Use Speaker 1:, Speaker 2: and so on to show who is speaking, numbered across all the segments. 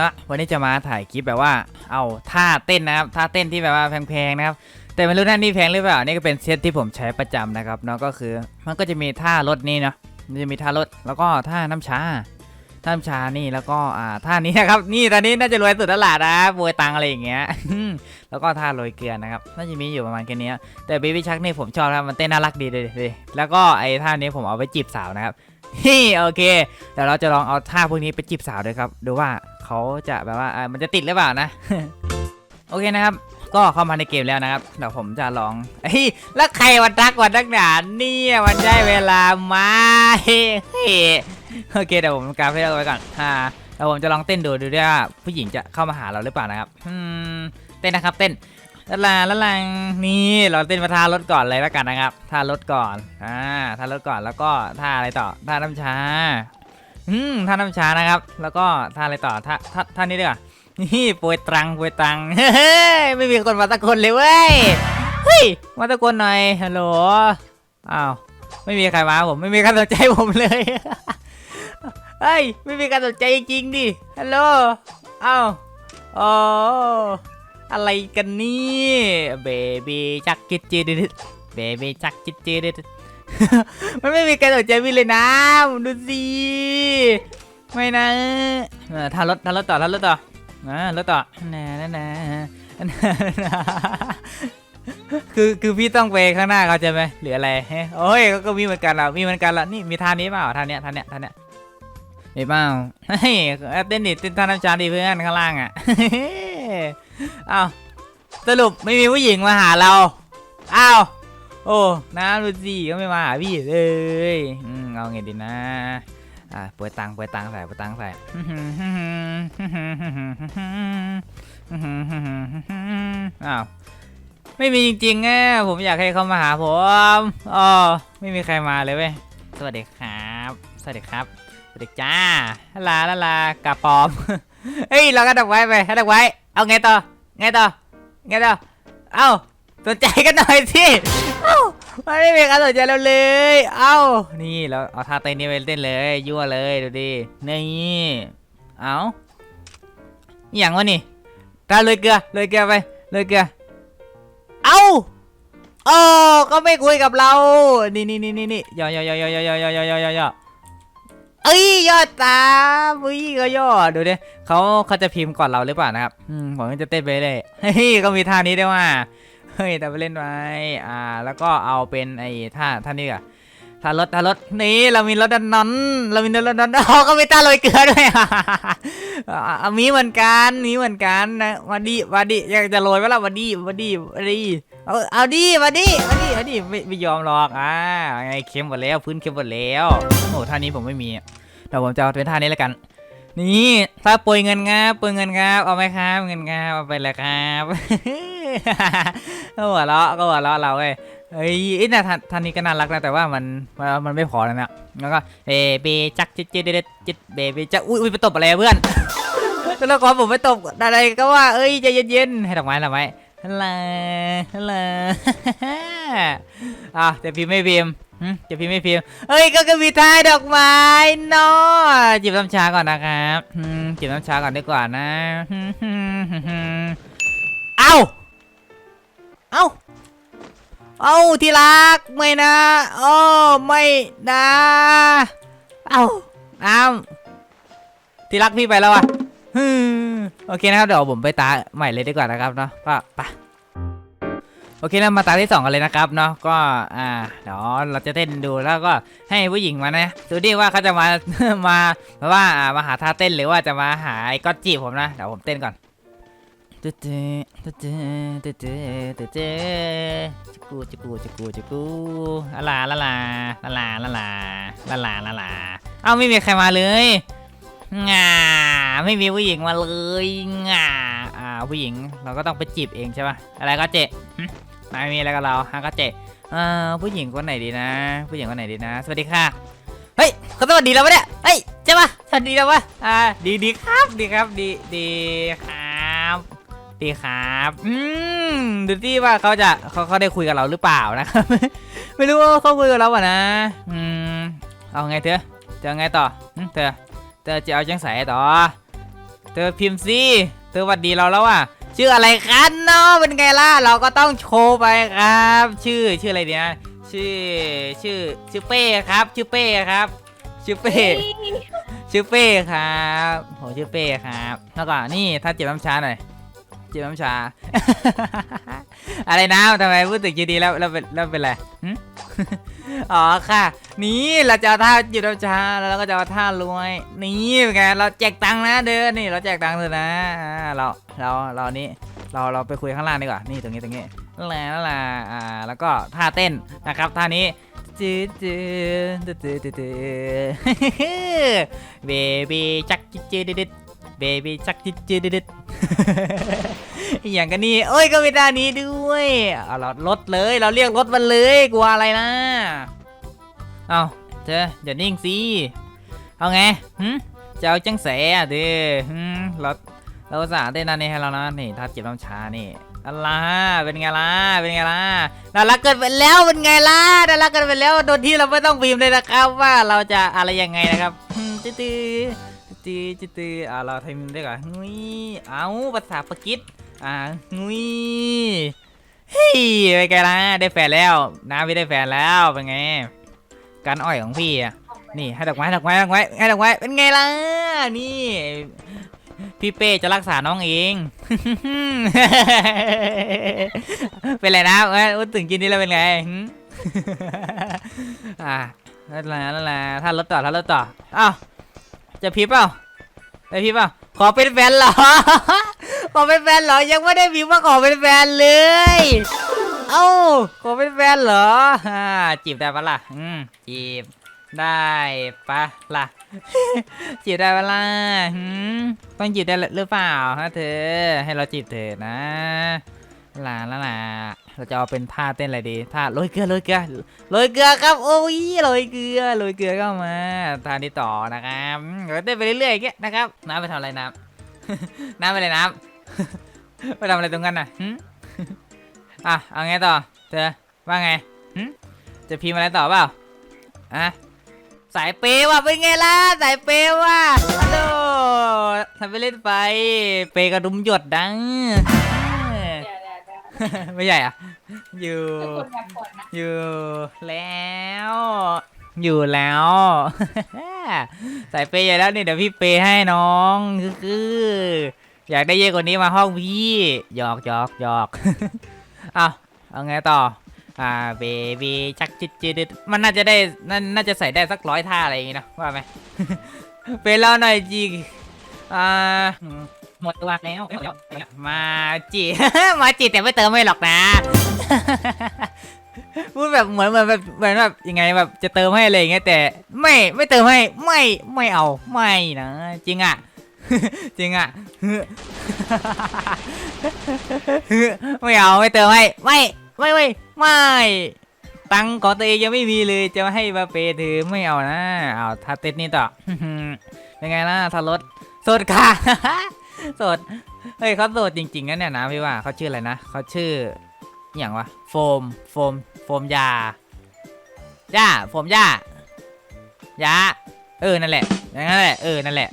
Speaker 1: นะวันนี้จะมาถ่ายคลิปแบบว่า เอาท่าเต้นนะครับท่าเต้นที่แบบว่าแพงๆนะครับ แต่ไม่รู้ท่านนี่แพงหรือเปล่านี่ก็เป็นเซตที่ผมใช้ประจำนะครับเนาะก็คือมันก็จะมีท่ารถนี่เนาะมันจะมีท่ารถแล้วก็ท่าน้ำชา ท่านชานี่แล้วก็อ่าท่านี้นะครับนี่ตอนนี้น่าจะรวยสุดแล้วล่ะนะบวยตังอะไรอย่างเงี้ย แล้วก็ท่าโรยเกลือนะครับน่าจะมีอยู่ประมาณแค่นี้แต่เบบี้ชักนี่ผมชอบครับมันเต้นน่ารักดีเลยดิแล้วก็ไอ้ท่านี้ผมเอาไปจีบสาวนะครับนี่โอเคเดี๋ยวเราจะลองเอาท่าพวกนี้ไปจีบสาวด้วยครับดูว่าเขาจะแบบว่ามันจะติดหรือเปล่านะโอเคนะครับก็เข้ามาในเกมแล้วนะครับเดี๋ยวผมจะลองเฮ้ยแล้วใครวันทักวันทักหนาเนี่ยมันได้เวลามาเฮ้ย โอเคเดี๋ยวผมกราฟให้เราไว้ก่อนอ่าเดี๋ยวผมจะลองเต้นดูดูด้วยว่าผู้หญิงจะเข้ามาหาเราหรือเปล่านะครับอืมเต้นนะครับ เต้นละลาละลังนี่เราเต้นมาท่ารถก่อนเลยแล้วกันนะครับท่ารถก่อนอ่าท่ารถก่อนแล้วก็ท่าอะไรต่อท่าน้ำชาอืมท่าน้ำชานะครับ แล้วก็ท่าอะไรต่อท่าท่าท่านี้ดีกว่านี่ปวยตรังปวยตรังเฮ้ยไม่มีคนมาตะโกนเลยเว้ยเฮ้ยมาตะโกนหน่อยฮัลโหลอ้าวไม่มีใครมาผมไม่มีใครสนใจผมเลย เฮ้ย ไม่มีใครสนใจจริงดิ ฮัลโหล เอ้าอ๋ออะไรกันนี่เบบี้จักจิตจิดเบบี้จักจิตจิดมันไม่มีใครสนใจพี่เลยนะดูสิไม่นะทารถทารถต่อทารถต่ออ่าแล้วต่อนะนะนะนะคือคือพี่ต้องไปข้างหน้าเขาใช่ไหมหรืออะไรเฮ้ยโอ้ยก็มีเหมือนกันละมีเหมือนกันละนี่มีท่านี้เปล่าท่าเนี้ยท่าเนี้ยท่าเนี้ย มีเปล่าเฮ้ยเต้นดิเต้นท่าน้ำชาดีเพื่อนข้างล่างอะเอ้าสรุปไม่มีผู้หญิงมาหาเราอ้าวโอ้น้าดูสิก็ไม่มาหาพี่เลยอืมเอาไงดีนะอ่าเปิดตังเปิดตังใส่เปิดตังใส่อ้าวไม่มีจริงๆอ่ผมอยากให้เขามาหาผมอ๋อไม่มีใครมาเลยเว้ยสวัสดีครับสวัสดีครับ สวัสดีจ้าลาลาลากาปอม เฮ้ย เราก็ดักไว้ไปให้ดักไว้ เอาไงต่อ ไงต่อ ไงต่อ เอ้า สนใจกันหน่อยสิเอ้ามันไม่มีใครสนใจเราเลย เอ้า นี่เราเอาท่าเต้นนี้ไปเต้นเลย ยั่วเลยดูดิ นี่ เอ้าอย่างวะนี่ตาเลยเกลือเลยเกลือไปเลยเกลือ เอ้าโอ้ก็ไม่คุยกับเรา นี่นี่นี่นี่นี่ย่อย่อย่อย่อย่อย่อย่อย่อย่อย่อ เอ้ยยอดตามอุ้ยก็ย่อดูดิเขาเขาจะพิมพ์ก่อนเราหรือเปล่านะครับอืมผมก็จะเต้นไปเลยเฮ้ยก็มีท่านี้ด้วยว่าเฮ้ยแต่ไปเล่นไว้อ่า แล้วก็เอาเป็นไอ้ท่าท่านี้ก่ะท่ารถท่ารถนี่เรามีรถดันนอนเรามีรถดันนอนอ๋อก็มีท่าลอยเกลือด้วยอ่ามีเหมือนกันมีเหมือนกันนะวันดีวันดีอยากจะโรยไหมล่ะวันดีวันดีวันดี เอาเอาดีวันดีวันดีวันดีไม่ไม่ยอมหรอกอ่าไงเค็มหมดแล้วพื้นเค็มหมดแล้วโอ้ท่านี้ผมไม่มีเดี๋ยวผมจะเอาเป็นท่านี้แล้วกัน นี่ถ้าปวยเงินครับปวยเงินครับเอาไหมครับเงินครับเอาไปเลยครับก็หัวเราะก็หัวเราะเราเว้ยเฮ้ยไอ้น่ะท่านท่านี้ก็น่ารักนะแต่ว่ามันมันมันไม่พอแล้วนะแล้วก็เบเบจักจิตจิตจิตจิตเบเบจักอุ้ยไปตบอะไรเพื่อนตัวละครผมไม่ตบอะไรก็ว่าเอ้ยใจเย็นๆให้ดอกไม้ดอกไม้ ฮัลโหลฮัลโหลอะจะพิมพ์ไม่พิมพ์จะพิมพ์ไม่พิมพ์เอ้ยก็ก็มีท้ายดอกไม้เนาะจิบน้ำชาก่อนนะครับจิบน้ำชาก่อนดีกว่านะเอ้าเอ้าเอ้าที่รักไม่นะโอ้ไม่นะเอ้าน้ำที่รักพี่ไปแล้วอะ โอเคนะครับเดี๋ยวผมไปตาใหม่เลยดีกว่านะครับเนาะก็ไปโอเคแล้วมาตาที่สองกันเลยนะครับเนาะก็อ่าเดี๋ยวเราจะเต้นดูแล้วก็ให้ผู้หญิงมานะดูดิว่าเขาจะมามาว่าอ่ามาหาท่าเต้นหรือว่าจะมาหาไอ้ก๊อตจีบผมนะเดี๋ยวผมเต้นก่อนตึ๊ดตึ๊ดตึ๊ดตึ๊ดตึ๊ดตึ๊ดตึ๊ดจิกูจิกูจิกูจิกูละลาละลาละลาละลาละลาละลาเอ้าไม่มีใครมาเลยงา ไม่มีผู้หญิงมาเลยงาอ่าผู้หญิงเราก็ต้องไปจีบเองใช่ป่ะอะไรก็เจหึนายมีอะไรกับเราฮะก็เจเอ่อผู้หญิงคนไหนดีนะ ผู้หญิงคนไหนดีนะ สวัสดีค่ะเฮ้ยเขาสวัสดีเราปะเนี่ยเฮ้ยใช่ป่ะสวัสดีเราปะอ่าดีดีครับดีครับดีดีครับดีครับอืมดูที่ว่าเขาจะเขาเขาได้คุยกับเราหรือเปล่านะครับไม่รู้ว่าเขาคุยกับเราป่ะนะอืมเอาไงเธอจะเอไงต่อเธอเธอจะเอาจังใสต่อ ธธอพิมพ์สิเธอหวัดดีเราแล้วอะ ชื่ออะไรกันเนาะเป็นไงล่ะ เราก็ต้องโชว์ไปครับ ชื่อชื่ออะไรเนี่ยชื่อชื่อชื่อเป้ครับ ชื่อเป้ครับ ชื่อเป้ชื่อเป้ครับโหชื่อเป้ครับ แล้วก็นี่ถ้าเจ็บน้ำชาหน่อยเจ็บน้ำชา อะไรนะทำไมพูดถึงจีดีแล้วแล้วเป็นแล้วเป็นไรหึ อ๋อค่ะ นี่เราจะท่าหยุดน้ำชาแล้วเราก็จะท่ารวย นี่เป็นไงเราแจกตังค์นะเดินนี่เราแจกตังค์เธอนะอ่าเราเราเรานี้เราเราไปคุยข้างล่างดีกว่านี่ตรงนี้ตรงนี้และนั่ะอ่าแล้วก็ท่าเต้นนะครับท่านี้จืดจืดจืดจืดจืดเบบี้จักจิจืดดิดเบบี้จักจิจืดดิดอย่างกันนี่เอ้ยก็มีท่านี้ด้วยเอาเรารถเลยเราเรียกรถมันเลยกลัวอะไรนะ เอาเธออย่านิ่งสิ เอาไงหึจะเอาจังเสอะเด้หึเราเราสาเต้นนั่นนี่ให้เรานะนี่ถ้าเจ็บน้ำชานี่อะไรเป็นไงล่ะ เป็นไงล่ะน่ารักเกินไปแล้วเป็นไงล่ะน่ารักเกินไปแล้ว โดนที่เราไม่ต้องพิมเลยนะครับว่าเราจะอะไรยังไงนะครับจืดจืดจืดจืดอ่าเราทำได้ก่อนงุ้ยเอาภาษาปากีสอ่างุ้ยเฮ้ยไปนไงล่ะได้แฟนแล้ว น้าพี่ได้แฟนแล้วเป็นไง การอ้อยของพี่อะนี่ให้ดอกไม้ดอกไม้ดอกไม้ให้ดอกไม้เป็นไงล่ะนี่ พี่เป้จะรักษาน้องเอง เป็นไรนะเอ้ยพูดถึงกินนี่แล้วเป็นไงอ่านั่นแหละนั่นแหละถ้ารถต่อถ้ารถต่ออ้าวจะพิมพ์เปล่าได้พิมพ์เปล่าขอเป็นแฟนเหรอขอเป็นแฟนเหรอยังไม่ได้พิมพ์ว่าขอเป็นแฟนเลย เอ้าขอเป็นแฟนเหรออ่าจีบได้ปะล่ะอืมจีบได้ปะล่ะ จีบได้ปะล่ะหืมต้องจีบได้หรือเปล่าฮะเธอ ให้เราจีบเธอนะล่ะล่ะล่ะเราจะเอาเป็นท่าเต้นอะไรดีท่าโรยเกลือโรยเกลือโรยเกลือครับ โอ้ยโรยเกลือโรยเกลือเข้ามาท่านี้ต่อนะครับเดี๋ยวเต้นไปเรื่อยๆอย่างเงี้ยนะครับน้ำไปทำอะไรน้ำน้ำไปเลยน้ำไปทำอะไรตรงกันน่ะ อะเอาไงต่อเธอว่าไงหึจะพิมพ์อะไรต่อเปล่าอะสายเปย์ว่ะเป็นไงล่ะสายเปย์ว่ะฮัลโหลทำไปเล่นไป เปย์กระดุมหยดดังเออ
Speaker 2: เดี๋ยวเดี๋ยวเดี๋ยว
Speaker 1: ไม่ใหญ่อะ อยู่
Speaker 2: ทุกคนแบบก่อนนะ
Speaker 1: อยู่แล้ว อยู่แล้ว สายเปย์ใหญ่แล้วนี่เดี๋ยวพี่เปย์ให้น้องคือๆอยากได้เยอะกว่านี้มาห้องพี่หยอกหยอกหยอก เอาเอาไงต่อ อ่าเบบีชักจิตจิตมันน่าจะได้น่าจะใส่ได้สักร้อยท่าอะไรอย่างงี้เนะว่าไหมเป็นแล้วหน่อยจีอ่าหมดตัวแล้ว มาจีมาจีแต่ไม่เติมไม่หรอกนะ พูดแบบเหมือนเหมือนแบบเหมือนแบบยังไงแบบจะเติมให้อะไรอย่างเงี้ยแต่ ไม่ไม่เติมให้ไม่ไม่เอาไม่นะจริงอะ จริงอะไม่เอาไม่เติมให้ไม่ไม่ไม่ไม่ตังค์ของตัวเองยังไม่มีเลยจะมาให้มาเปย์เธอไม่เอานะเอาถ้าเต้นนี่ต่อยังไงนะถ้ารถสดค่ะสดเฮ้ยเขาสดจริงๆนะเนี่ยนะพี่ว่าเขาชื่ออะไรนะเขาชื่ออย่างวะโฟมโฟมโฟมยาย่าโฟมย่ายาเออนั่นแหละนั้นแหละเออนั่นแหละ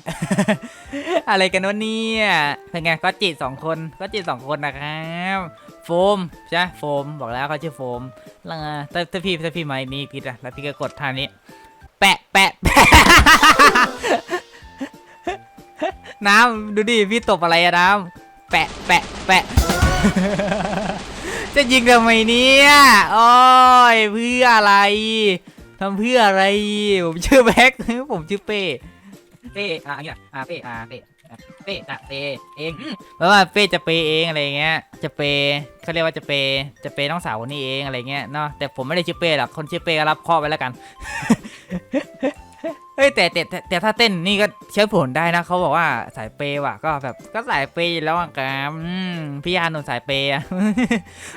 Speaker 1: อะไรกันวะเนี่ยเป็นไงก็จีสองคนก็จีสองคนนะครับโฟมใช่โฟมบอกแล้วเขาชื่อโฟมแล้วไงถ้าถ้าพี่ถ้าพี่ไม่มีผิดอะแล้วพี่ก็กดท่านี้ แปะแปะแปะน้ำดูดิพี่ตบอะไรอะน้ำแปะแปะแปะจะยิงทำไมเนี่ยโอ้ยเพื่ออะไรทำเพื่ออะไร ผมชื่อแบ็คผมชื่อเป้ เป้อะอย่างเงี้ยอะเป้อะเป้เป้จะเปเองเพราะว่าเป้จะเปเองอะไรเงี้ย จะเปเขาเรียกว่าจะเปจะเปน้องสาวคนนี้เองอะไรเงี้ยเนาะแต่ผมไม่ได้ชื่อเป้หรอกคนชื่อเป้ก็รับข้อไปแล้วกัน เฮ้ยแต่แต่แต่แต่ถ้าเต้นนี่ก็ใช้ผลได้นะเขาบอกว่าสายเปย์ว่ะก็แบบก็สายเปย์อยู่แล้วอะครับอืมพี่ยาหนุ่มสายเปย์อะ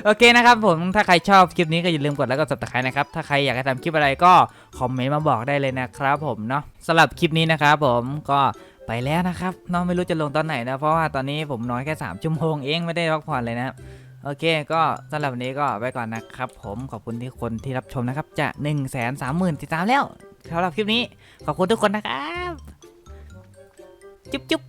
Speaker 1: โอเคนะครับผมถ้าใครชอบคลิปนี้ก็อย่าลืมกดไลค์กด subscribe นะครับถ้าใครอยากให้ทำคลิปอะไรก็คอมเมนต์มาบอกได้เลยนะครับผมเนาะสำหรับคลิปนี้นะครับผมก็ไปแล้วนะครับเน้องไม่รู้จะลงตอนไหนนะเพราะว่าตอนนี้ผมนอนแค่3ชั่วโมงเองไม่ได้พักผ่อนเลยนะครับโอเค ก็สำหรับวันนี้ก็ไปก่อนนะครับ ผมขอบคุณที่คนที่รับชมนะครับ จะ1นึ่งแสนสามหมื่นติดตามแล้วสำหรับคลิปนี้ ขอบคุณทุกคนนะครับ จุ๊บจุ๊บ